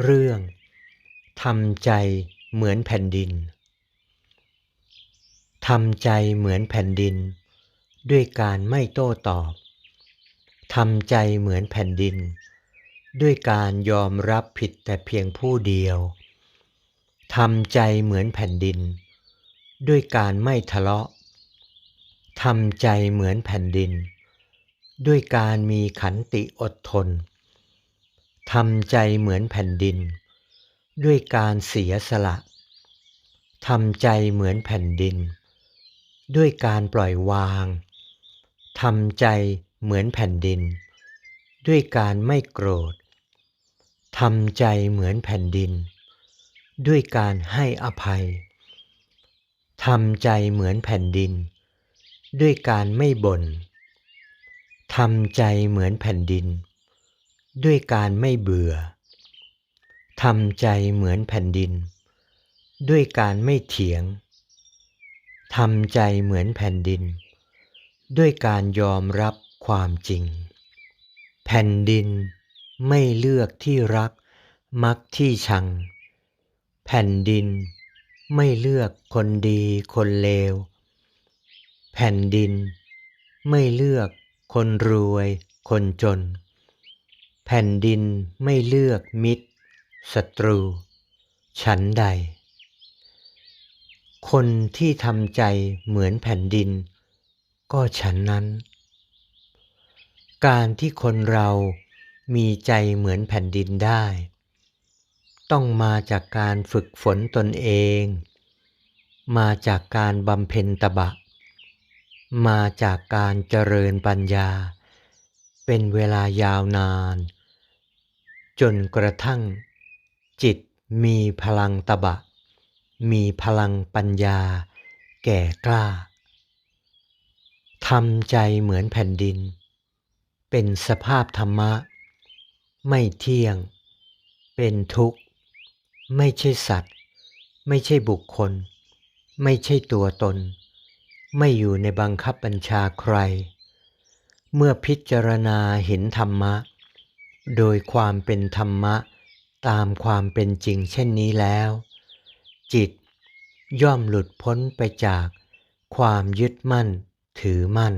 เรื่องทำใจเหมือนแผ่นดินทำใจเหมือนแผ่นดิน ด้วยการไม่โต้ตอบทำใจเหมือนแผ่นดิน ด้วยการยอมรับผิดแต่เพียงผู้เดียวทำใจเหมือนแผ่นดิน ด้วยการไม่ทะเลาะทำใจเหมือนแผ่นดิน ด้วยการมีขันติอดทน ทำใจเหมือนแผ่นดิน ด้วยการเสียสละทำใจเหมือนแผ่นดิน ด้วยการปล่อยวางทำใจเหมือนแผ่นดิน ด้วยการไม่โกรธทำใจเหมือนแผ่นดิน ด้วยการให้อภัยทำใจเหมือนแผ่นดิน ด้วยการไม่บน่นทำใจเหมือนแผ่นดิน ด้วยการไม่เบื่อทำใจเหมือนแผ่นดิน ด้วยการไม่เถียงทำใจเหมือนแผ่นดิน ด้วยการยอมรับความจริง แผ่นดินไม่เลือกที่รักมักที่ชัง แผ่นดินไม่เลือกคนดีคนเลว แผ่นดินไม่เลือกคนรวยคนจน แผ่นดินไม่เลือกมิตรศัตรู ฉันใด คนที่ทำใจเหมือนแผ่นดิน ก็ฉันนั้น การที่คนเรามีใจเหมือนแผ่นดินได้ ต้องมาจากการฝึกฝนตนเอง มาจากการบำเพ็ญตบะ มาจากการเจริญปัญญา เป็นเวลายาวนาน จนกระทั่ง จิตมีพลังตบะ มีพลังปัญญา แก่กล้าทำใจเหมือนแผ่นดิน เป็นสภาพธรรมะ ไม่เที่ยง เป็นทุกข์ ไม่ใช่สัตว์ ไม่ใช่บุคคล ไม่ใช่ตัวตน ไม่อยู่ในบังคับบัญชาใคร เมื่อพิจารณาเห็นธรรมะ โดยความเป็นธรรมะตามความเป็นจริงเช่นนี้แล้ว จิตย่อมหลุดพ้นไปจากความยึดมั่นถือมั่น